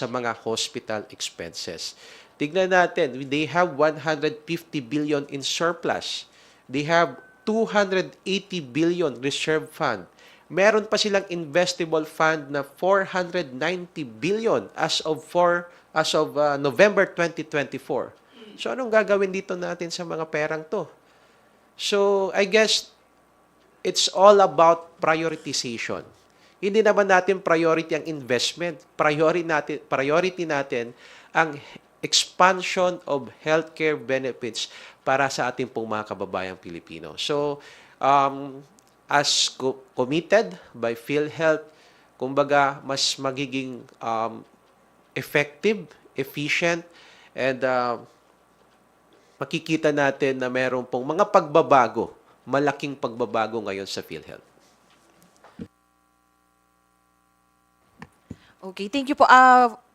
sa mga hospital expenses. Tignan natin, they have 150 billion in surplus. They have 280 billion reserve fund. Meron pa silang investable fund na 490 billion as of for as of uh, November 2024. So anong gagawin dito natin sa mga perang to? So I guess it's all about prioritization. Hindi naman natin priority ang investment. Priority natin, priority natin ang expansion of healthcare benefits para sa ating pong mga kababayang Pilipino. So, um, as co- committed by PhilHealth, kumbaga, mas magiging um, effective, efficient, and uh, makikita natin na meron pong mga pagbabago, malaking pagbabago ngayon sa PhilHealth. Okay, thank you po. Ah,